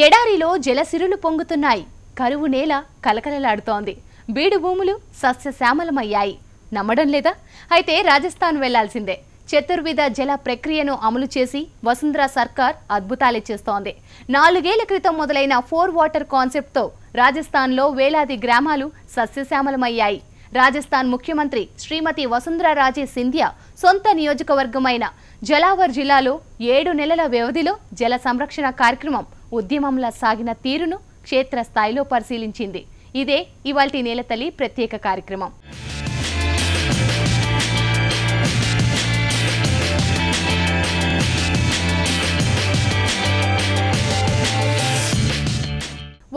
ఎడారిలో జలసిరులు పొంగుతున్నాయి. కరువు నేల కలకలలాడుతోంది. బీడు భూములు సస్యశ్యామలమయ్యాయి. నమ్మడం లేదా? అయితే రాజస్థాన్ వెళ్ళాల్సిందే. చతుర్విధ జల ప్రక్రియను అమలు చేసి వసుంధర సర్కార్ అద్భుతాలే చేస్తోంది. నాలుగేళ్ళ క్రితం మొదలైన ఫోర్ వాటర్ కాన్సెప్ట్తో రాజస్థాన్లో వేలాది గ్రామాలు సస్యశ్యామలమయ్యాయి. రాజస్థాన్ ముఖ్యమంత్రి శ్రీమతి వసుంధర రాజే సింధియా సొంత నియోజకవర్గమైన జలావర్ జిల్లాలో ఏడు నెలల వ్యవధిలో జల సంరక్షణ కార్యక్రమం ఉద్యమంలా సాగిన తీరును క్షేత్రస్థాయిలో పరిశీలించింది. ఇదే ఇవాల్టి నేలతల్లి ప్రత్యేక కార్యక్రమం.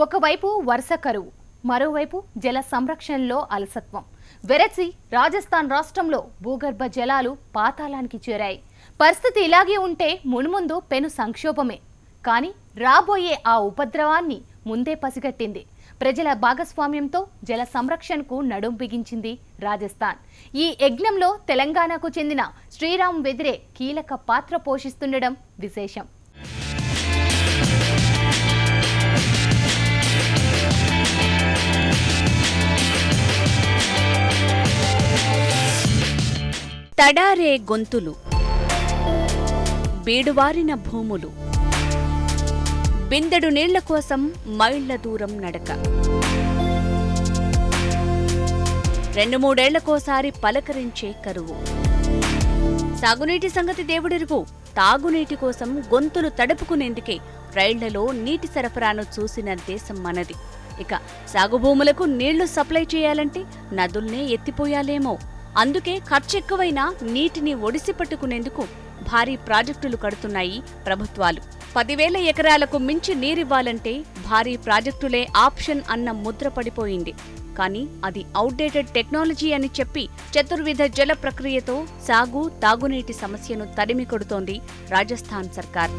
ఒకవైపు వరుస కరువు మరోవైపు జల సంరక్షణలో అలసత్వం. వెరసి రాజస్థాన్ రాష్ట్రంలో భూగర్భ జలాలు పాతాళానికి చేరాయి. పరిస్థితి ఇలాగే ఉంటే మున్ముందు పెను సంక్షోభమే. కానీ రాబోయే ఆ ఉపద్రవాన్ని ముందే పసిగట్టింది. ప్రజల భాగస్వామ్యంతో జల సంరక్షణకు నడుం బిగించింది రాజస్థాన్. ఈ యజ్ఞంలో తెలంగాణకు చెందిన శ్రీరామ్ వెదిరే కీలక పాత్ర పోషిస్తుండడం విశేషం. తడారే గొంతులు బీడువారిన భూములు. బిందెడు నీళ్ళ కోసం మైళ్ళ దూరం నడక. రెండు మూడేళ్ళకోసారి పలకరించే కరువు. సాగునీటి సంగతి దేవుడెరుగు. తాగునీటి కోసం గొంతులు తడుపుకునేందుకే రైళ్ళలో నీటి సరఫరాను చూసిన దేశం మనది. ఇక సాగు భూములకు నీళ్ళు సప్లై చేయాలంటే నదుల్నే ఎత్తిపోయాలేమో. అందుకే ఖర్చెక్కువైనా నీటిని ఒడిసి పట్టుకునేందుకు భారీ ప్రాజెక్టులు కడుతున్నాయి ప్రభుత్వాలు. పదివేల ఎకరాలకు మించి నీరివ్వాలంటే భారీ ప్రాజెక్టులే ఆప్షన్ అన్న ముద్ర పడిపోయింది. కానీ అది అవుట్డేటెడ్ టెక్నాలజీ అని చెప్పి చతుర్విధ జల ప్రక్రియతో సాగు తాగునీటి సమస్యను తరిమి కొడుతోంది రాజస్థాన్ సర్కార్.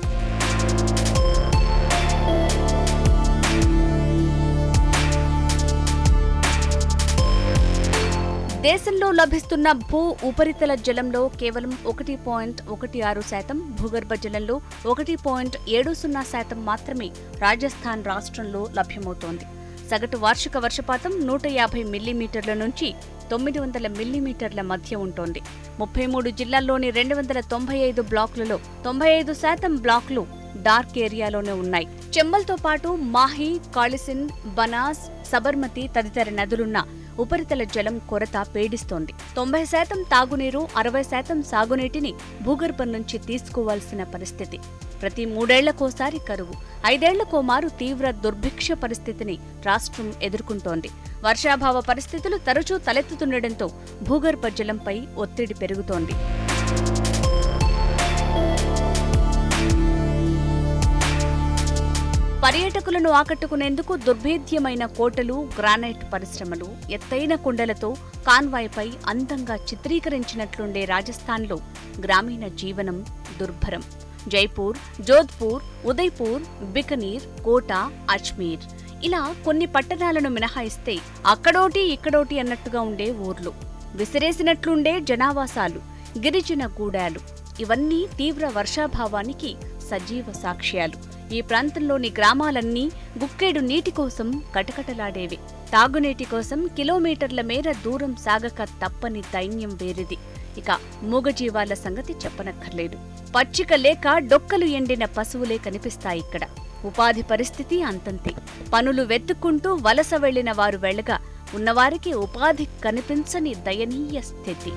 దేశంలో లభిస్తున్న భూ ఉపరితల జలంలో కేవలం ఒకటి పాయింట్ ఒకటి ఆరు శాతం భూగర్భ జలంలో ఒకటి పాయింట్ ఏడు సున్నా శాతం మాత్రమే రాజస్థాన్ రాష్ట్రంలో లభ్యమవుతోంది. సగటు వార్షిక వర్షపాతం నూట యాభై మిల్లీమీటర్ల నుంచి తొమ్మిది వందల మిల్లీమీటర్ల మధ్య ఉంటోంది. ముప్పై మూడు జిల్లాల్లోని రెండు వందల తొంభై ఐదు బ్లాకులలో తొంభై ఐదు శాతం బ్లాకులు డార్క్ ఏరియాలోనే ఉన్నాయి. చెమ్మల్తో పాటు మాహి కాళిసిన్ బనాస్ సబర్మతి తదితర నదులున్న ఉపరితల జలం కొరత పీడిస్తోంది. తొంభై శాతం తాగునీరు అరవై శాతం సాగునీటిని భూగర్భం నుంచి తీసుకోవాల్సిన పరిస్థితి. ప్రతి మూడేళ్ళకోసారి కరువు. ఐదేళ్ళకోమారు తీవ్ర దుర్భిక్ష పరిస్థితిని రాష్ట్రం ఎదుర్కొంటోంది. వర్షాభావ పరిస్థితులు తరచూ తలెత్తుతుండటంతో భూగర్భ జలంపై ఒత్తిడి పెరుగుతోంది. పర్యాటకులను ఆకట్టుకునేందుకు దుర్భేద్యమైన కోటలు గ్రానైట్ పరిశ్రమలు ఎత్తైన కుండలతో కాన్వాయ్పై అందంగా చిత్రీకరించినట్లుండే రాజస్థాన్లో గ్రామీణ జీవనం దుర్భరం. జైపూర్ జోధ్పూర్ ఉదయ్పూర్ బికనీర్ కోట అజ్మీర్ ఇలా కొన్ని పట్టణాలను మినహాయిస్తే అక్కడోటి ఇక్కడోటి అన్నట్టుగా ఉండే ఊర్లు. విసిరేసినట్లుండే జనావాసాలు గిరిజన గూడాలు. ఇవన్నీ తీవ్ర వర్షాభావానికి సజీవ సాక్ష్యాలు. ఈ ప్రాంతంలోని గ్రామాలన్నీ గుక్కేడు నీటి కోసం కటకటలాడేవి. తాగునీటి కోసం కిలోమీటర్ల మేర దూరం సాగక తప్పని దైన్యం వేరిది. ఇక మూగజీవాల సంగతి చెప్పనక్కర్లేదు. పచ్చిక లేక డొక్కలు ఎండిన పశువులే కనిపిస్తాయి ఇక్కడ. ఉపాధి పరిస్థితి అంతంతే. పనులు వెతుక్కుంటూ వలస వెళ్ళిన వారు వెళ్ళగా ఉన్నవారికి ఉపాధి కనిపించని దయనీయ స్థితి.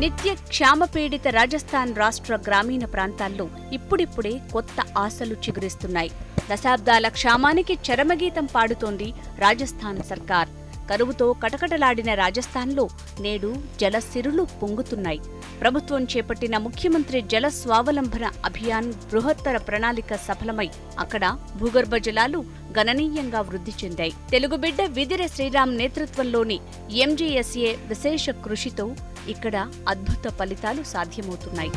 నిత్య క్షామపీడిత రాజస్థాన్ రాష్ట్ర గ్రామీణ ప్రాంతాల్లో ఇప్పుడిప్పుడే కొత్త ఆశలు చిగురిస్తున్నాయి. దశాబ్దాల క్షామానికి చరమగీతం పాడుతోంది రాజస్థాన్ సర్కార్. కరువుతో కటకటలాడిన రాజస్థాన్లో నేడు జలసిరులు పొంగుతున్నాయి. ప్రభుత్వం చేపట్టిన ముఖ్యమంత్రి జల స్వావలంబన అభియాన్ బృహత్తర ప్రణాళిక సఫలమై అక్కడ భూగర్భ జలాలు గణనీయంగా వృద్ధి చెందాయి. తెలుగు బిడ్డ విదిర శ్రీరామ్ నేతృత్వంలోని ఎంజీఎస్ఏ విశేష కృషితో ఇక్కడ అద్భుత ఫలితాలు సాధ్యమవుతున్నాయి.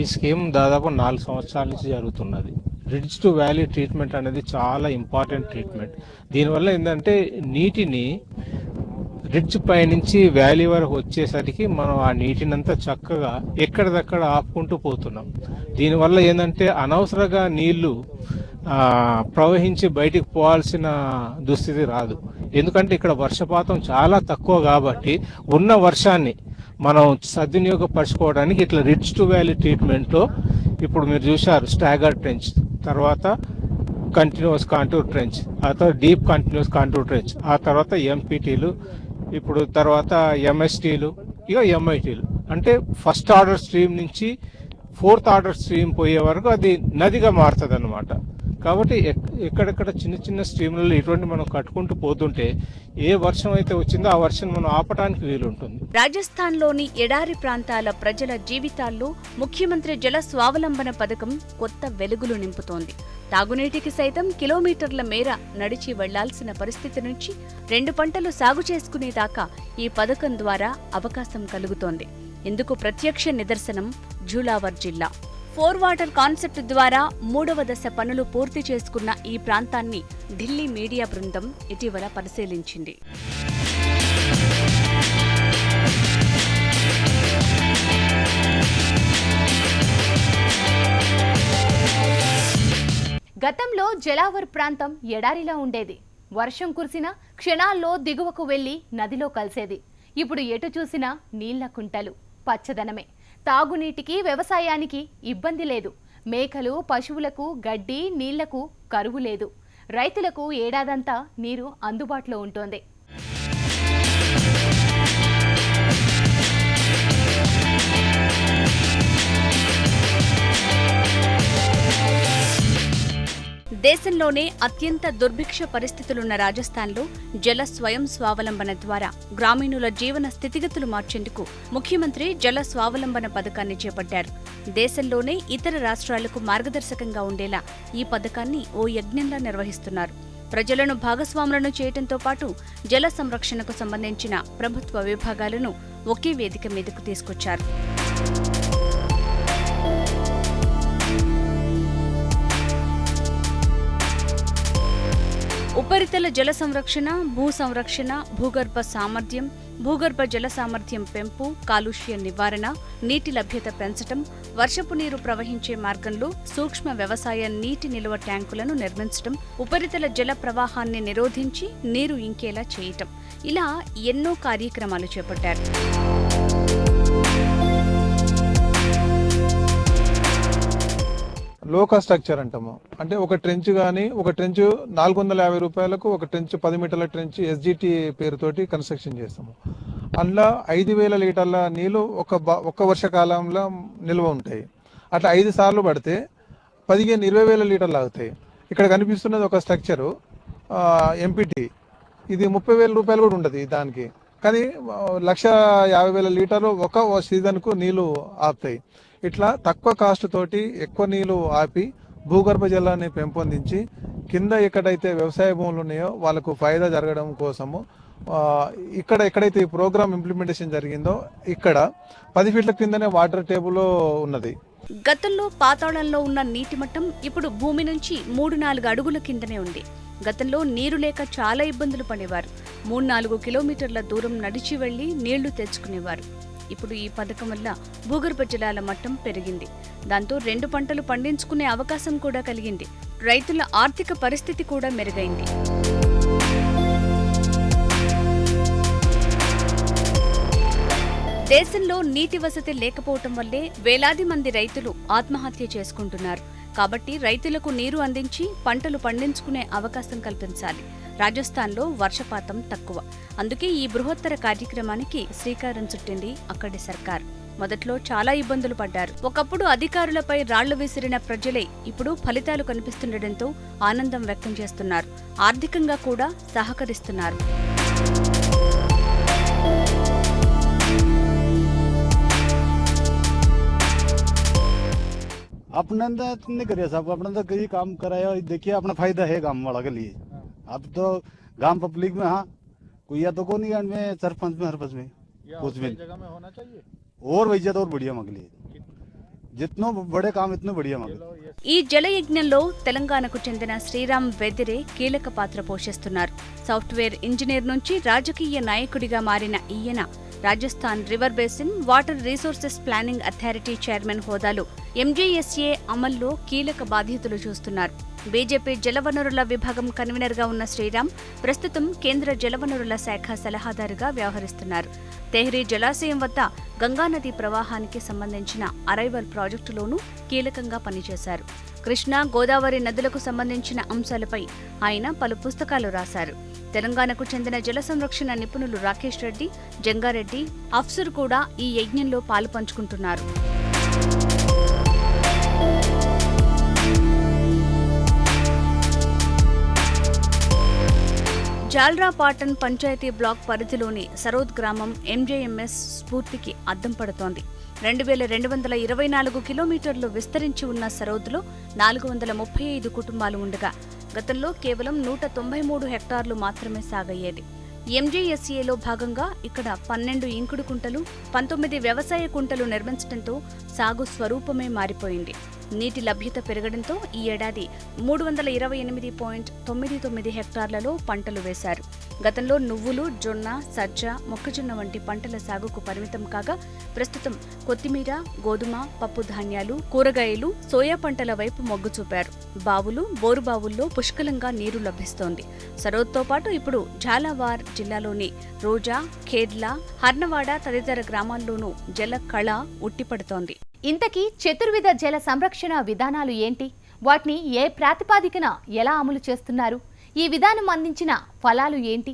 ఈ స్కీమ్ దాదాపు నాలుగు సంవత్సరాల నుంచి జరుగుతున్నది. రిడ్జ్ టు వ్యాలీ ట్రీట్మెంట్ అనేది చాలా ఇంపార్టెంట్ ట్రీట్మెంట్ దీనివల్ల ఏంటంటే నీటిని రిడ్జ్ పైనుంచి వ్యాలీ వరకు వచ్చేసరికి మనం ఆ నీటిని అంతా చక్కగా ఎక్కడిదక్కడ ఆపుకుంటూ పోతున్నాం. దీనివల్ల ఏంటంటే అనవసరంగా నీళ్ళు ప్రవహించి బయటికి పోవాల్సిన దుస్థితి రాదు. ఎందుకంటే ఇక్కడ వర్షపాతం చాలా తక్కువ కాబట్టి ఉన్న వర్షాన్ని మనం సద్వినియోగపరచుకోవడానికి ఇట్లా రిచ్ టు వ్యాలీ ట్రీట్మెంట్లో ఇప్పుడు మీరు చూశారు స్టాగర్ ట్రెంచ్ తర్వాత కంటిన్యూస్ కాంటూర్ ట్రెంచ్ ఆ తర్వాత డీప్ కంటిన్యూస్ కాంటూర్ ట్రెంచ్ ఆ తర్వాత ఎంపీటీలు ఇప్పుడు తర్వాత ఎంఎస్టీలు ఇక ఎంఐటీలు అంటే ఫస్ట్ ఆర్డర్ స్ట్రీమ్ నుంచి ఫోర్త్ ఆర్డర్ స్ట్రీమ్ పోయే వరకు అది నదిగా మారుతుంది అనమాట కాబట్టి ఎక్- ఎక్కడెక్కడ చిన్న చిన్న స్ట్రీమ్లలో ఇటువంటి మనం కట్టుకుంటూ పోతుంటే ఏ వర్షం అయితే వచ్చిందో ఆ వర్షం మనం ఆపడానికి వీలుంటుంది. రాజస్థాన్లోని ఎడారి ప్రాంతాల ప్రజల జీవితాల్లో ముఖ్యమంత్రి జల స్వావలంబన పథకం కొత్త వెలుగులు నింపుతోంది. తాగునీటికి సైతం కిలోమీటర్ల మేర నడిచి వెళ్ళాల్సిన పరిస్థితి నుంచి రెండు పంటలు సాగు చేసుకునేదాకా ఈ పథకం ద్వారా అవకాశం కలుగుతోంది. ఇందుకు ప్రత్యక్ష నిదర్శనం జూలావర్ జిల్లా. ఫోర్ వాటర్ కాన్సెప్ట్ ద్వారా మూడవ దశ పనులు పూర్తి చేసుకున్న ఈ ప్రాంతాన్ని ఢిల్లీ మీడియా బృందం ఇటీవల పరిశీలించింది. గతంలో జలావర్ ప్రాంతం ఎడారిలా ఉండేది. వర్షం కురిసినా క్షణాల్లో దిగువకు వెళ్ళి నదిలో కలిసేది. ఇప్పుడు ఎటు చూసినా నీళ్ళ కుంటలు పచ్చదనమే. తాగునీటికి వ్యవసాయానికి ఇబ్బంది లేదు. మేకలు పశువులకు గడ్డి నీళ్ళకు కరువు లేదు. రైతులకు ఏడాదంతా నీరు అందుబాటులో ఉంటోంది. దేశంలోనే అత్యంత దుర్భిక్ష పరిస్థితులున్న రాజస్థాన్లో జల స్వయం స్వావలంబన ద్వారా గ్రామీణుల జీవన స్థితిగతులు మార్చేందుకు ముఖ్యమంత్రి జల స్వావలంబన పథకాన్ని చేపట్టారు. దేశంలోనే ఇతర రాష్ట్రాలకు మార్గదర్శకంగా ఉండేలా ఈ పథకాన్ని ఓ యజ్ఞంలా నిర్వహిస్తున్నారు. ప్రజలను భాగస్వాములను చేయటంతో పాటు జల సంరక్షణకు సంబంధించిన ప్రభుత్వ విభాగాలను ఒకే వేదిక మీదకు తీసుకొచ్చారు. ఉపరితల జల సంరక్షణ భూ సంరక్షణ భూగర్భ సామర్థ్యం భూగర్భ జల సామర్థ్యం పెంపు కాలుష్య నివారణ నీటి లభ్యత పెంచటం వర్షపు నీరు ప్రవహించే మార్గంలో సూక్ష్మ వ్యవసాయ నీటి నిల్వ ట్యాంకులను నిర్మించటం ఉపరితల జల ప్రవాహాన్ని నిరోధించి నీరు ఇంకేలా చేయటం. ఇలా ఎన్నో కార్యక్రమాలు చేపట్టారు. లోకా స్ట్రక్చర్ అంటాము. అంటే ఒక ట్రెంచ్ కానీ ఒక ట్రెంచ్ నాలుగు వందల యాభై రూపాయలకు ఒక ట్రెంచ్ పది మీటర్ల ట్రెంచ్ ఎస్జిటి పేరుతోటి కన్స్ట్రక్షన్ చేస్తాము. అందులో ఐదు వేల లీటర్ల నీళ్ళు ఒక బ- ఒక వర్షకాలంలో నిల్వ ఉంటాయి. అట్లా ఐదు సార్లు పడితే పదిహేను ఇరవై వేల లీటర్లు ఆగుతాయి. ఇక్కడ కనిపిస్తున్నది ఒక స్ట్రక్చరు ఎంపీటీ ఇది ముప్పై వేల రూపాయలు కూడా ఉండదు దానికి. కానీ లక్ష యాభై వేల లీటర్లు ఒక సీజన్కు నీళ్ళు ఆపుతాయి. ఇట్లా తక్కువ కాస్ట్ తోటి ఎక్కువ నీళ్ళు ఆపి భూగర్భ జలాన్ని పెంపొందించి కింద ఎక్కడైతే వ్యవసాయ భూములు ఉన్నాయో వాళ్ళకు ఫాయిదా జరగడం కోసము ఇక్కడ ఎక్కడైతే ఈ ప్రోగ్రామ్ ఇంప్లిమెంటేషన్ జరిగిందో ఇక్కడ పది ఫీట్ల కిందనే వాటర్ టేబుల్ ఉన్నది. గతంలో పాతాళంలో ఉన్న నీటి మట్టం ఇప్పుడు భూమి నుంచి మూడు నాలుగు అడుగుల కిందనే ఉంది. గతంలో నీరు లేక చాలా ఇబ్బందులు పడేవారు. మూడు నాలుగు కిలోమీటర్ల దూరం నడిచి వెళ్ళి నీళ్ళు తెచ్చుకునేవారు. ఇప్పుడు ఈ పథకం వల్ల భూగర్భ జలాల మట్టం పెరిగింది. దాంతో రెండు పంటలు పండించుకునే అవకాశం కూడా కలిగింది. రైతుల ఆర్థిక పరిస్థితి కూడా మెరుగైంది. దేశంలో నీటి వసతి లేకపోవటం వల్లే వేలాది మంది రైతులు ఆత్మహత్య చేసుకుంటున్నారు. కాబట్టి రైతులకు నీరు అందించి పంటలు పండించుకునే అవకాశం కల్పించాలి. రాజస్థాన్లో వర్షపాతం తక్కువ అందుకే ఈ బృహత్తర కార్యక్రమానికి శ్రీకారం చుట్టింది అక్కడి సర్కార్ మొదట్లో చాలా ఇబ్బందులు పడ్డారు ఒకప్పుడు అధికారులపై రాళ్లు విసిరిన ప్రజలే ఇప్పుడు ఫలితాలు కనిపిస్తుండటంతో ఆనందం వ్యక్తం చేస్తున్నారు ఆర్థికంగా కూడా సహకరిస్తున్నారు अपने अंदर तो नहीं करिए साहब अपने अंदर कई काम कराया देखिए अपना फायदा है गांव वाला के लिए अब तो गाँव पब्लिक में हाँ कोई या तो को नहीं में सरपंच में सरपंच में कुछ भी जगह में होना चाहिए? और वैसे तो और बढ़िया मगली ఈ జలయజ్ఞంలో తెలంగాణకు చెందిన శ్రీరామ్ వెదిరే కీలక పాత్ర పోషిస్తున్నారు. సాఫ్ట్వేర్ ఇంజనీర్ నుంచి రాజకీయ నాయకుడిగా మారిన ఈయన Rajasthan river basin water resources planning authority chairman హోదాలో ఎంజేఎస్ఏ అమల్లో కీలక బాధ్యతలు చూస్తున్నారు. బీజేపీ జలవనరుల విభాగం కన్వీనర్గా ఉన్న శ్రీరామ్ ప్రస్తుతం కేంద్ర జలవనరుల శాఖ సలహాదారుగా వ్యవహరిస్తున్నారు. తెహ్రీ జలాశయం వద్ద గంగానది ప్రవాహానికి సంబంధించిన అరైవల్ ప్రాజెక్టులోనూ కీలకంగా పనిచేశారు. కృష్ణా గోదావరి నదులకు సంబంధించిన అంశాలపై ఆయన పలు పుస్తకాలు రాశారు. తెలంగాణకు చెందిన జల సంరక్షణ నిపుణులు రాకేష్ రెడ్డి జంగారెడ్డి అఫ్సర్ కూడా ఈ యజ్ఞంలో పాలు పంచుకుంటున్నారు. జాల్రాపాటన్ పంచాయతీ బ్లాక్ పరిధిలోని సరోద్ గ్రామం ఎంజేఎంఎస్ స్ఫూర్తికి అద్దం పడుతోంది. రెండు వేల రెండు వందల ఇరవై నాలుగు కిలోమీటర్లు విస్తరించి ఉన్న సరోద్లో నాలుగు వందల ముప్పై ఐదు కుటుంబాలు ఉండగా గతంలో కేవలం నూట తొంభై మూడు హెక్టార్లు మాత్రమే సాగయ్యేది. ఎంజేఎస్ఏలో భాగంగా ఇక్కడ పన్నెండు ఇంకుడు కుంటలు పంతొమ్మిది వ్యవసాయ కుంటలు నిర్మించడంతో సాగు స్వరూపమే మారిపోయింది. నీటి లభ్యత పెరగడంతో ఈ ఏడాది మూడు వందల ఇరవై ఎనిమిది పాయింట్ తొమ్మిది తొమ్మిది హెక్టార్లలో పంటలు వేశారు. గతంలో నువ్వులు జొన్న సజ్జ మొక్కజొన్న వంటి పంటల సాగుకు పరిమితం కాగా ప్రస్తుతం కొత్తిమీర గోధుమ పప్పు ధాన్యాలు కూరగాయలు సోయా పంటల వైపు మొగ్గు చూపారు. బావులు బోరుబావుల్లో పుష్కలంగా నీరు లభిస్తోంది. సరోద్తో పాటు ఇప్పుడు ఝాలావార్ జిల్లాలోని రోజా ఖేడ్లా హర్నవాడ తదితర గ్రామాల్లోనూ జల కళ ఉట్టిపడుతోంది. ఇంతకీ చతుర్విధ జల సంరక్షణ విధానాలు ఏంటి? వాటిని ఏ ప్రాతిపాదికన ఎలా అమలు చేస్తున్నారు? ఈ విధానం అందించిన ఫలాలు ఏంటి?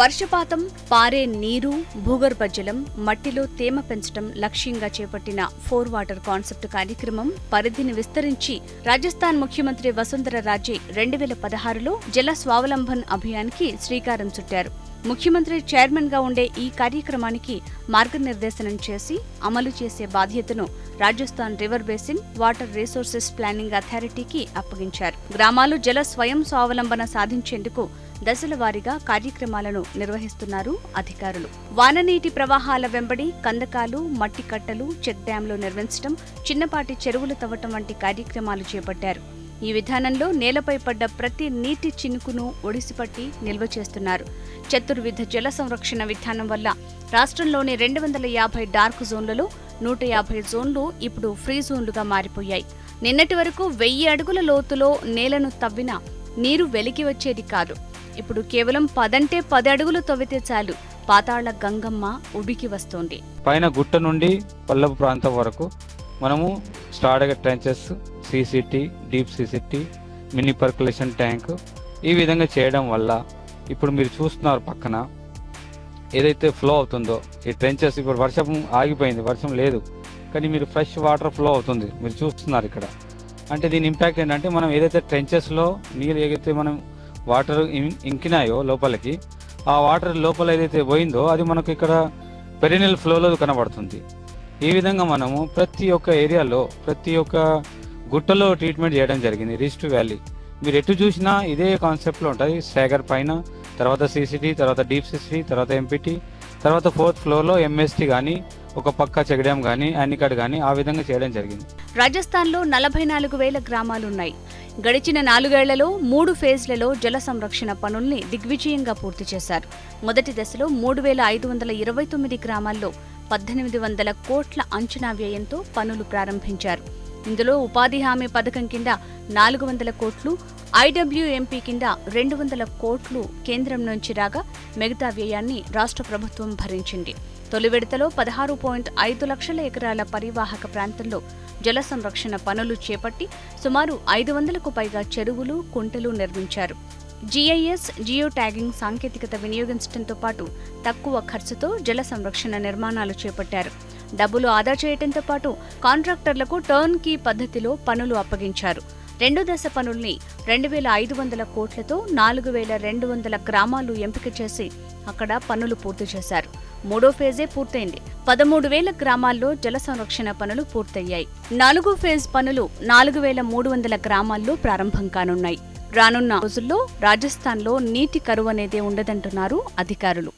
వర్షపాతం పారే నీరు భూగర్భ జలం మట్టిలో తేమ పెంచడం లక్ష్యంగా చేపట్టిన ఫోర్ వాటర్ కాన్సెప్ట్ కార్యక్రమం పరిధిని విస్తరించి రాజస్థాన్ ముఖ్యమంత్రి వసుంధర రాజే రెండు వేల పదహారులో జల స్వావలంబన్ అభియాన్కి శ్రీకారం చుట్టారు. ముఖ్యమంత్రి చైర్మన్గా ఉండే ఈ కార్యక్రమానికి మార్గనిర్దేశనం చేసి అమలు చేసే బాధ్యతను Rajasthan river basin water resources planning అథారిటీకి అప్పగించారు. గ్రామాలు జల స్వయం స్వావలంబన సాధించేందుకు దశల వారీగా కార్యక్రమాలను నిర్వహిస్తున్నారు అధికారులు. వాననీటి ప్రవాహాల వెంబడి కందకాలు మట్టి కట్టలు చెక్ డ్యాంలు నిర్మించడం చిన్నపాటి చెరువులు తవ్వటం వంటి కార్యక్రమాలు చేపట్టారు. ఈ విధానంలో నేలపై పడ్డ ప్రతి నీటి చినుకును ఒడిసిపట్టి నిల్వ చేస్తున్నారు. చతుర్విధ జల సంరక్షణ విధానం వల్ల రాష్ట్రంలోని రెండు వందల యాభై డార్క్ జోన్లలో నూట యాభై జోన్లు ఇప్పుడు ఫ్రీ జోన్లుగా మారిపోయాయి. నిన్నటి వరకు వెయ్యి అడుగుల లోతులో నేలను తవ్వినా నీరు వెలికి వచ్చేది కాదు. ఇప్పుడు కేవలం పదంటే పది అడుగులు తవ్వితే చాలు పాతాళ గంగమ్మ ఉబికి వస్తోంది. పైన గుట్ట నుండి పల్లపు ప్రాంతం వరకు మనము start trenches CCT deep CCT mini percolation tank ఈ విధంగా చేయడం వల్ల ఇప్పుడు మీరు చూస్తున్నారు పక్కన ఏదైతే ఫ్లో అవుతుందో ఈ ట్రెంచెస్ ఇప్పుడు వర్షం ఆగిపోయింది వర్షం లేదు కానీ మీరు ఫ్రెష్ వాటర్ ఫ్లో అవుతుంది మీరు చూస్తున్నారు ఇక్కడ. అంటే దీని ఇంపాక్ట్ ఏంటంటే మనం ఏదైతే ట్రెంచెస్లో నీళ్ళు ఏదైతే మనం వాటర్ ఇంకినాయో లోపలికి ఆ వాటర్ లోపల ఏదైతే పోయిందో అది మనకు ఇక్కడ పెరినల్ ఫ్లోలో కనబడుతుంది. ఈ విధంగా మనము ప్రతి ఒక్క ఏరియాలో ప్రతి ఒక్క గుట్టలో ట్రీట్మెంట్ చేయడం జరిగింది రిస్ట్ వ్యాలీ. మీరు ఎటు చూసినా ఇదే కాన్సెప్ట్లో ఉంటుంది స్టాగర్ పైన తర్వాత సీసీటీ తర్వాత డీప్ సీసీ తర్వాత ఎంపీటీ తర్వాత ఫోర్త్ ఫ్లోర్లో ఎంఎస్టీ కానీ ఒక పక్క చెగడం కానీ యానికాడ్ కానీ ఆ విధంగా చేయడం జరిగింది. రాజస్థాన్లో నలభై నాలుగు వేల గ్రామాలున్నాయి. గడిచిన నాలుగేళ్ళలో మూడు ఫేజ్లలో జల సంరక్షణ పనుల్ని దిగ్విజయంగా పూర్తి చేశారు. మొదటి దశలో మూడు వేల ఐదు వందల ఇరవై తొమ్మిది గ్రామాల్లో పద్దెనిమిది వందల కోట్ల అంచనా వ్యయంతో పనులు ప్రారంభించారు. ఇందులో ఉపాధి హామీ పథకం కింద నాలుగు వందల కోట్లు ఐడబ్ల్యూఎంపీ కింద రెండు వందల కోట్లు కేంద్రం నుంచి రాగా మిగతా వ్యయాన్ని రాష్ట్ర ప్రభుత్వం భరించింది. తొలి విడతలో పదహారు పాయింట్ ఐదు లక్షల ఎకరాల పరివాహక ప్రాంతంలో జల సంరక్షణ పనులు చేపట్టి సుమారు ఐదు వందలకు పైగా చెరువులు కుంటలు నిర్మించారు. జీఐఎస్ జియో ట్యాగింగ్ సాంకేతికత వినియోగించడంతో పాటు తక్కువ ఖర్చుతో జల సంరక్షణ నిర్మాణాలు చేపట్టారు. డబ్బులు ఆదా చేయటంతో పాటు కాంట్రాక్టర్లకు టర్న్ కీ పద్ధతిలో పనులు అప్పగించారు. రెండో దశ పనుల్ని రెండు వేల ఐదు వందల కోట్లతో నాలుగు వేల రెండు వందల గ్రామాలు ఎంపిక చేసి అక్కడ పనులు పూర్తి చేశారు. మూడో ఫేజే పూర్తయింది. పదమూడు వేల గ్రామాల్లో జల సంరక్షణ పనులు పూర్తయ్యాయి. నాలుగో ఫేజ్ పనులు నాలుగు వేల మూడు వందల గ్రామాల్లో ప్రారంభం కానున్నాయి. రానున్న రోజుల్లో రాజస్థాన్లో నీటి కరువు అనేదే ఉండదంటున్నారు అధికారులు.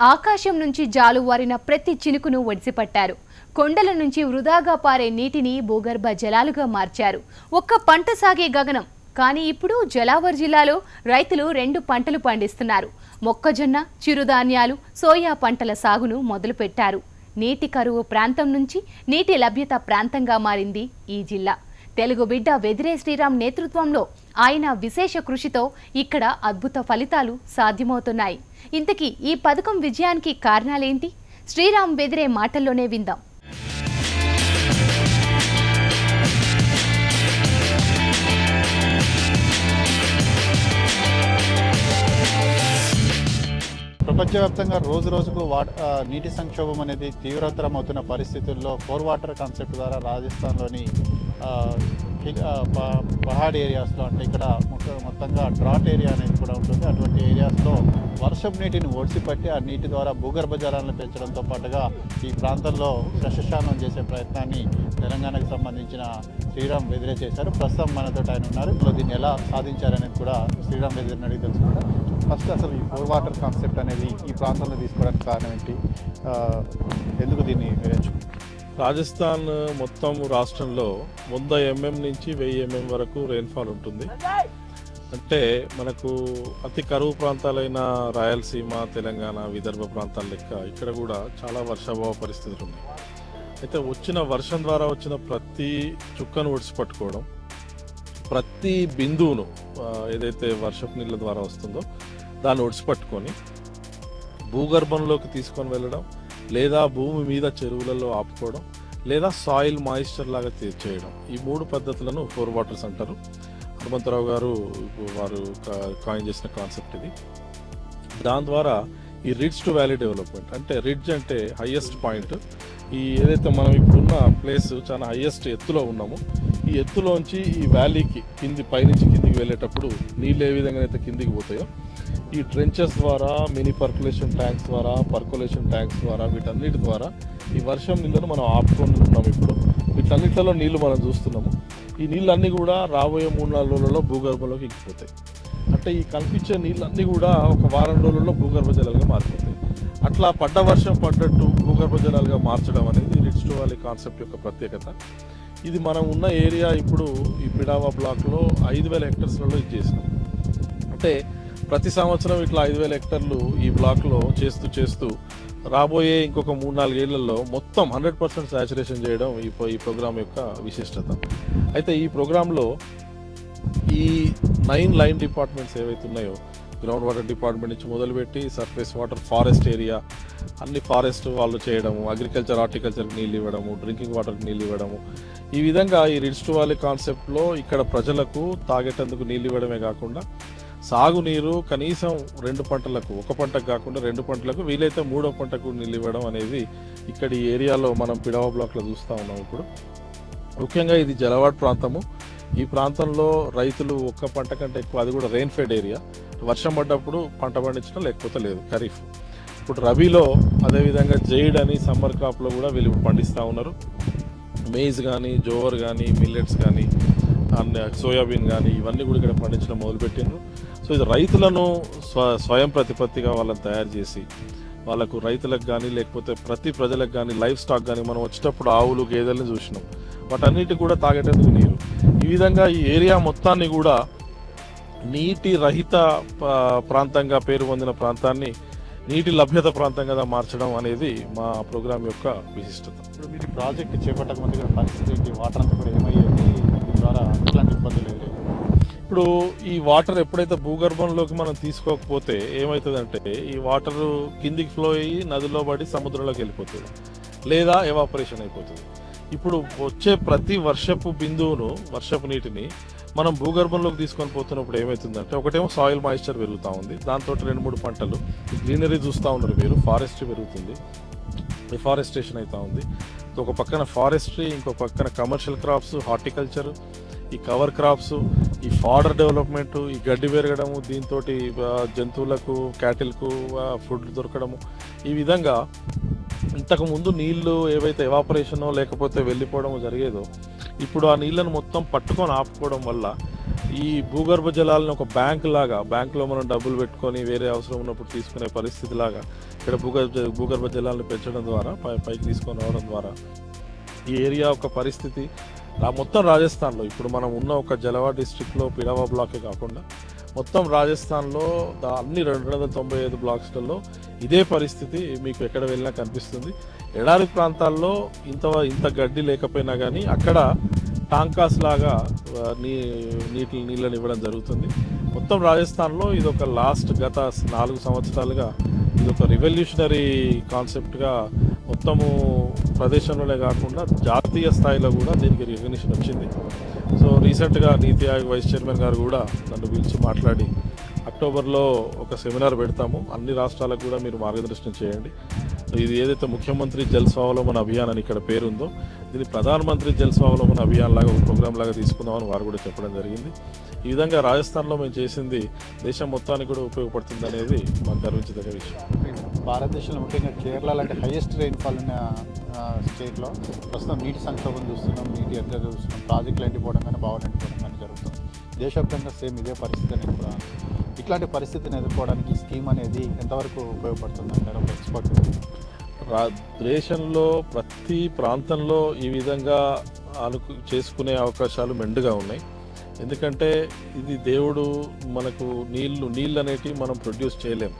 ఆకాశం నుంచి జాలువారిన ప్రతి చినుకును ఒడిసిపట్టారు. కొండల నుంచి వృధాగా పారే నీటిని భూగర్భ జలాలుగా మార్చారు. ఒక్క పంట సాగే గగనం. కానీ ఇప్పుడు జలావర్ జిల్లాలో రైతులు రెండు పంటలు పండిస్తున్నారు. మొక్కజొన్న చిరుధాన్యాలు సోయా పంటల సాగును మొదలుపెట్టారు. నీటి కరువు ప్రాంతం నుంచి నీటి లభ్యత ప్రాంతంగా మారింది ఈ జిల్లా. తెలుగు బిడ్డ వెదిరే శ్రీరామ్ నేతృత్వంలో ఆయన విశేష కృషితో ఇక్కడ అద్భుత ఫలితాలు సాధ్యమవుతున్నాయి. ఇంతకీ ఈ పథకం విజయానికి కారణాలేంటి? శ్రీరామ్ వెదిరే మాటల్లోనే విందాం. ప్రపంచవ్యాప్తంగా రోజు రోజుకు వాటర్ నీటి సంక్షోభం అనేది తీవ్రతరం అవుతున్న పరిస్థితుల్లో ఫోర్ వాటర్ కాన్సెప్ట్ ద్వారా రాజస్థాన్లోని పహాడ్ ఏరియాస్లో అంటే ఇక్కడ మొత్తంగా డ్రాట్ ఏరియా అనేది కూడా ఉంటుంది. అటువంటి ఏరియాస్లో వర్షం నీటిని ఒడిసిపట్టి ఆ నీటి ద్వారా భూగర్భ జలాలను పెంచడంతో పాటుగా ఈ ప్రాంతంలో శశశానం చేసే ప్రయత్నాన్ని తెలంగాణకు సంబంధించిన శ్రీరామ్ వెదిరే చేశారు. ప్రస్తుతం మనతో ఆయన ఉన్నారు. ఇప్పుడు దీన్ని ఎలా సాధించారనేది కూడా శ్రీరామ్ వెదిరిని అడిగి తెలుసుకుంటాం ఫస్ట్ అసలు ఈ ఫోర్ వాటర్ కాన్సెప్ట్ అనేది ఈ ప్రాంతంలో తీసుకోవడానికి కారణం ఏంటి? ఎందుకు దీన్ని మీరు రాజస్థాన్ మొత్తం రాష్ట్రంలో వంద ఎంఎం నుంచి వెయ్యి ఎంఎం వరకు రెయిన్ఫాల్ ఉంటుంది. అంటే మనకు అతి కరువు ప్రాంతాలైన రాయలసీమ తెలంగాణ విదర్భ ప్రాంతాల లెక్క ఇక్కడ కూడా చాలా వర్షాభావ పరిస్థితులు ఉన్నాయి. అయితే వచ్చిన వర్షం ద్వారా వచ్చిన ప్రతి చుక్కను ఒడిసి పట్టుకోవడం ప్రతి బిందువును ఏదైతే వర్షపు నీళ్ళ ద్వారా వస్తుందో దాన్ని ఒడిసి పట్టుకొని భూగర్భంలోకి తీసుకొని వెళ్ళడం లేదా భూమి మీద చెరువులలో ఆపుకోవడం లేదా సాయిల్ మాయిశ్చర్ లాగా చేయడం. ఈ మూడు పద్ధతులను ఫోర్ వాటర్స్ అంటారు. హనుమంతరావు గారు వారు కాయిన్ చేసిన కాన్సెప్ట్ ఇది. దాని ద్వారా ఈ రిడ్జ్ టు వ్యాలీ డెవలప్మెంట్ అంటే రిడ్జ్ అంటే హైయెస్ట్ పాయింట్ ఈ ఏదైతే మనం ఇప్పుడున్న ప్లేస్ చాలా హైయెస్ట్ ఎత్తులో ఉన్నాము ఈ ఎత్తులోంచి ఈ వ్యాలీకి కింది పైనుంచి కిందికి వెళ్ళేటప్పుడు నీళ్ళు ఏ విధంగా అయితే కిందికి పోతాయో ఈ ట్రెంచెస్ ద్వారా మినీ పర్కులేషన్ ట్యాంక్స్ ద్వారా పర్కులేషన్ ట్యాంక్స్ ద్వారా వీటన్నిటి ద్వారా ఈ వర్షం నీళ్ళను మనం ఆపుకుంటున్నాం ఇప్పుడు. వీటన్నిటిలో నీళ్ళు మనం చూస్తున్నాము. ఈ నీళ్ళన్నీ కూడా రాబోయే మూడు నాలుగు రోజులలో భూగర్భంలోకి ఎక్కిపోతాయి. అంటే ఈ కనిపించే నీళ్ళన్నీ కూడా ఒక వారం రోజుల్లో భూగర్భ జలాలుగా మారిపోతాయి. అట్లా పడ్డ వర్షం పడ్డట్టు భూగర్భ జలాలుగా మార్చడం అనేది రిచ్ టు వ్యాలీ కాన్సెప్ట్ యొక్క ప్రత్యేకత. ఇది మనం ఉన్న ఏరియా ఇప్పుడు ఈ పిడావా బ్లాక్లో ఐదు వేల హెక్టర్స్లలో ఇది చేసినాం. అంటే ప్రతి సంవత్సరం ఇట్లా ఐదు వేల హెక్టర్లు ఈ బ్లాక్లో చేస్తూ చేస్తూ రాబోయే ఇంకొక మూడు నాలుగేళ్ళలో మొత్తం హండ్రెడ్ పర్సెంట్ సాచురేషన్ చేయడం ఈ ఈ ప్రోగ్రామ్ యొక్క విశిష్టత. అయితే ఈ ప్రోగ్రాంలో ఈ నైన్ లైన్ డిపార్ట్మెంట్స్ ఏవైతే ఉన్నాయో గ్రౌండ్ వాటర్ డిపార్ట్మెంట్ నుంచి మొదలుపెట్టి సర్ఫేస్ వాటర్ ఫారెస్ట్ ఏరియా అన్ని ఫారెస్ట్ వాళ్ళు చేయడము అగ్రికల్చర్ హార్టికల్చర్కి నీళ్ళు ఇవ్వడము డ్రింకింగ్ వాటర్కి నీళ్ళు ఇవ్వడము ఈ విధంగా ఈ రిడ్స్ టు వ్యాలీ కాన్సెప్ట్లో ఇక్కడ ప్రజలకు తాగేటందుకు నీళ్ళు ఇవ్వడమే కాకుండా సాగునీరు కనీసం రెండు పంటలకు ఒక పంటకు కాకుండా రెండు పంటలకు వీలైతే మూడో పంటకు నీళ్ళు ఇవ్వడం అనేది ఇక్కడ ఈ ఏరియాలో మనం పిడవ బ్లాక్లో చూస్తూ ఉన్నాం ఇప్పుడు. ముఖ్యంగా ఇది జలవాడ్ ప్రాంతము. ఈ ప్రాంతంలో రైతులు ఒక్క పంట కంటే ఎక్కువ అది కూడా రెయిన్ ఫెడ్ ఏరియా వర్షం పడ్డప్పుడు పంట పండించడం లేకపోతే లేదు ఖరీఫ్. ఇప్పుడు రబీలో అదేవిధంగా జైడ్ అని సమ్మర్ క్రాప్లో కూడా వీళ్ళు పండిస్తూ ఉన్నారు. మేజ్ కానీ జోవర్ కానీ మిల్లెట్స్ కానీ అండ్ సోయాబీన్ కానీ ఇవన్నీ కూడా ఇక్కడ పండించడం మొదలుపెట్టిండ్రు. సో ఇది రైతులను స్వ స్వయం ప్రతిపత్తిగా వాళ్ళని తయారు చేసి వాళ్ళకు రైతులకు కానీ లేకపోతే ప్రతి ప్రజలకు కానీ లైఫ్ స్టాక్ కానీ మనం వచ్చేటప్పుడు ఆవులు గేదెలను చూసినాం. వాటన్నిటికి కూడా తాగేటందుకు నీరు. ఈ విధంగా ఈ ఏరియా మొత్తాన్ని కూడా నీటి రహిత ప్రాంతంగా పేరు పొందిన ప్రాంతాన్ని నీటి లభ్యత ప్రాంతంగా మార్చడం అనేది మా ప్రోగ్రాం యొక్క విశిష్టత. ఇప్పుడు మీరు ప్రాజెక్ట్ చేపట్టక ముందుగా పరిస్థితి వాటర్ అంతా కూడా ఏమయ్యేది? ద్వారా ఎట్లాంటి ఇబ్బందులు ఇప్పుడు ఈ వాటర్ ఎప్పుడైతే భూగర్భంలోకి మనం తీసుకోకపోతే ఏమవుతుందంటే ఈ వాటర్ కిందికి ఫ్లో అయ్యి నదిలో పడి సముద్రంలోకి వెళ్ళిపోతుంది. లేదా ఎవాపరేషన్ అయిపోతుంది. ఇప్పుడు వచ్చే ప్రతి వర్షపు బిందువును వర్షపు నీటిని మనం భూగర్భంలోకి తీసుకొని పోతున్నప్పుడు ఏమవుతుందంటే ఒకటేమో సాయిల్ మాయిశ్చర్ పెరుగుతూ ఉంది. దాంతో రెండు మూడు పంటలు. గ్రీనరీ చూస్తూ ఉన్నారు మీరు. ఫారెస్ట్ పెరుగుతుంది. డిఫారెస్టేషన్ అవుతూ ఉంది. ఒక పక్కన ఫారెస్ట్రీ ఇంకో పక్కన కమర్షియల్ క్రాప్స్ హార్టికల్చర్ ఈ కవర్ క్రాప్స్ ఈ ఫాడర్ డెవలప్మెంట్ ఈ గడ్డి పెరగడము దీంతో జంతువులకు క్యాటిల్కు ఫుడ్ దొరకడము. ఈ విధంగా ఇంతకు ముందు నీళ్ళు ఏవైతే ఎవాపరేషనో లేకపోతే వెళ్ళిపోవడం జరిగేదో ఇప్పుడు ఆ నీళ్ళను మొత్తం పట్టుకొని ఆపుకోవడం వల్ల ఈ భూగర్భ జలాలను ఒక బ్యాంక్ లాగా బ్యాంకులో మనం డబ్బులు పెట్టుకొని వేరే అవసరం ఉన్నప్పుడు తీసుకునే పరిస్థితి లాగా ఇక్కడ భూగర్భ భూగర్భ జలాలను పెంచడం ద్వారా పైకి తీసుకొని రావడం ద్వారా ఈ ఏరియా ఒక పరిస్థితి. మొత్తం రాజస్థాన్లో ఇప్పుడు మనం ఉన్న ఒక జలవా డిస్ట్రిక్ట్లో పిడావా బ్లాకే కాకుండా మొత్తం రాజస్థాన్లో అన్ని రెండు వందల తొంభై ఐదు బ్లాక్స్లలో ఇదే పరిస్థితి మీకు ఎక్కడ వెళ్ళినా కనిపిస్తుంది. ఎడారి ప్రాంతాల్లో ఇంత ఇంత గడ్డి లేకపోయినా కానీ అక్కడ టాంకాస్ లాగా నీ నీటి నీళ్ళని ఇవ్వడం జరుగుతుంది. మొత్తం రాజస్థాన్లో ఇది ఒక లాస్ట్ గత నాలుగు సంవత్సరాలుగా ఇది ఒక రివల్యూషనరీ కాన్సెప్ట్గా మొత్తము ప్రదేశంలోనే కాకుండా జాతీయ స్థాయిలో కూడా దీనికి రికగ్నిషన్ వచ్చింది. సో రీసెంట్గా నీతి ఆయోగ్ వైస్ చైర్మన్ గారు కూడా నన్ను పిలిచి మాట్లాడి అక్టోబర్లో ఒక సెమినార్ పెడతాము. అన్ని రాష్ట్రాలకు కూడా మీరు మార్గదర్శనం చేయండి. ఇది ఏదైతే ముఖ్యమంత్రి జల్ స్వావలంబన అభియాన్ అని ఇక్కడ పేరుందో దీన్ని ప్రధానమంత్రి జలస్వావలంబన అభియాన్ లాగా ఒక ప్రోగ్రామ్ లాగా తీసుకుందామని వారు కూడా చెప్పడం జరిగింది. ఈ విధంగా రాజస్థాన్లో మేము చేసింది దేశం మొత్తానికి కూడా ఉపయోగపడుతుంది అనేది మాకు గర్వించదగ్గ విషయం. భారతదేశంలో ముఖ్యంగా కేరళ లాంటి హైయెస్ట్ రెయిన్ఫాల్ ఉన్న స్టేట్లో ప్రస్తుతం నీటి సంక్షోభం చూస్తున్నాం నీటి ఎద్దడి చూస్తున్నాం ప్రాజెక్టులు ఎండిపోవడం కానీ బావులు ఎండిపోవడం కానీ జరుగుతుంది. దేశవ్యాప్తంగా సేమ్ ఇదే పరిస్థితి అనేది కూడా ఇట్లాంటి పరిస్థితిని ఎదుర్కోవడానికి స్కీమ్ అనేది ఎంతవరకు ఉపయోగపడుతుంది అంటారు ఒక ఎక్స్పర్ట్ దేశంలో ప్రతి ప్రాంతంలో ఈ విధంగా అనుకు చేసుకునే అవకాశాలు మెండుగా ఉన్నాయి. ఎందుకంటే ఇది దేవుడు మనకు నీళ్ళు నీళ్ళు అనేటివి మనం ప్రొడ్యూస్ చేయలేం.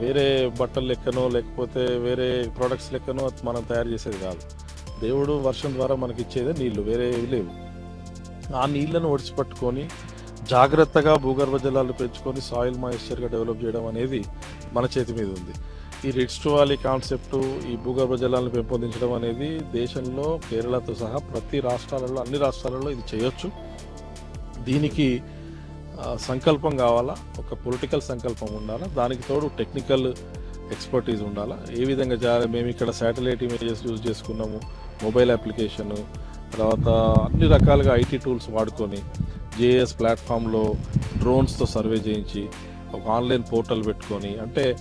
వేరే బట్టలు లెక్కనో లేకపోతే వేరే ప్రొడక్ట్స్ లెక్కనో మనం తయారు చేసేది కాదు. దేవుడు వర్షం ద్వారా మనకి ఇచ్చేదే నీళ్ళు వేరే లేవు. ఆ నీళ్ళను ఒడిచిపట్టుకొని జాగ్రత్తగా భూగర్భ జలాలు పెంచుకొని సాయిల్ మాయిశ్చర్గా డెవలప్ చేయడం అనేది మన చేతి మీద ఉంది. ఈ రిట్స్ టు వాలీ కాన్సెప్ట్ ఈ భూగర్భ జలాలను పెంపొందించడం అనేది దేశంలో కేరళతో సహా ప్రతి రాష్ట్రాలలో అన్ని రాష్ట్రాలలో ఇది చేయొచ్చు. దీనికి సంకల్పం కావాలా? ఒక పొలిటికల్ సంకల్పం ఉండాలా? దానికి తోడు టెక్నికల్ ఎక్స్పర్టీస్ ఉండాలా? ఏ విధంగా జా- మేము ఇక్కడ శాటిలైట్ ఇమేజెస్ యూజ్ చేసుకున్నాము మొబైల్ అప్లికేషను తర్వాత అన్ని రకాలుగా ఐటీ టూల్స్ వాడుకొని జేఎస్ ప్లాట్ఫామ్లో డ్రోన్స్తో సర్వే చేయించి ఒక ఆన్లైన్ పోర్టల్ పెట్టుకొని అంటే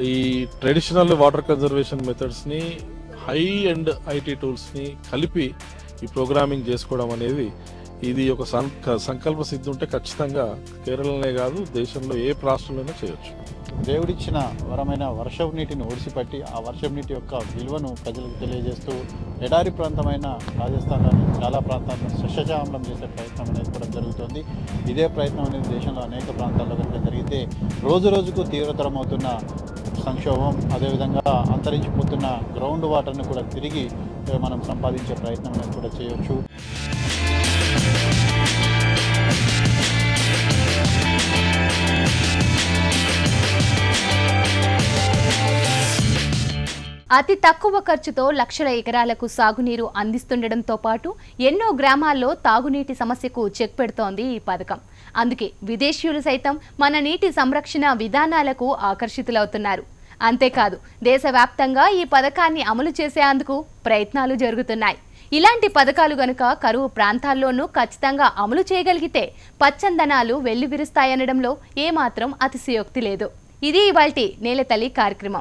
ఈ ట్రెడిషనల్ వాటర్ కన్జర్వేషన్ మెథడ్స్ని హై అండ్ ఐటీ టూల్స్ని కలిపి ఈ ప్రోగ్రామింగ్ చేసుకోవడం అనేది ఇది ఒక సంకల్ప సిద్ధి ఉంటే ఖచ్చితంగా కేరళనే కాదు దేశంలో ఏ రాష్ట్రంలోనే చేయొచ్చు. దేవుడిచ్చిన వరమైన వర్షపు నీటిని ఒడిసిపట్టి ఆ వర్షపు నీటి యొక్క విలువను ప్రజలకు తెలియజేస్తూ ఎడారి ప్రాంతమైన రాజస్థాన్లోని చాలా ప్రాంతాలను సస్యశ్యామలం చేసే ప్రయత్నం అనేది కూడా జరుగుతుంది. ఇదే ప్రయత్నం అనేది దేశంలో అనేక ప్రాంతాల్లో కనుక జరిగితే రోజు రోజుకు తీవ్రతరం అవుతున్న సంక్షోభం అదేవిధంగా అంతరించిపోతున్న గ్రౌండ్ వాటర్ని కూడా తిరిగి మనం సంపాదించే ప్రయత్నం అనేది కూడా చేయవచ్చు అతి తక్కువ ఖర్చుతో లక్షల ఎకరాలకు సాగునీరు అందిస్తుండటంతో పాటు ఎన్నో గ్రామాల్లో తాగునీటి సమస్యకు చెక్ పెడుతోంది ఈ పథకం. అందుకే విదేశీయులు సైతం మన నీటి సంరక్షణ విధానాలకు ఆకర్షితులవుతున్నారు. అంతేకాదు దేశవ్యాప్తంగా ఈ పథకాన్ని అమలు చేసేందుకు ప్రయత్నాలు జరుగుతున్నాయి. ఇలాంటి పథకాలు గనుక కరువు ప్రాంతాల్లోనూ ఖచ్చితంగా అమలు చేయగలిగితే పచ్చందనాలు వెల్లివిరుస్తాయనడంలో ఏమాత్రం అతిశయోక్తి లేదు. ఇది ఇవాల్టి నేలతల్లి కార్యక్రమం.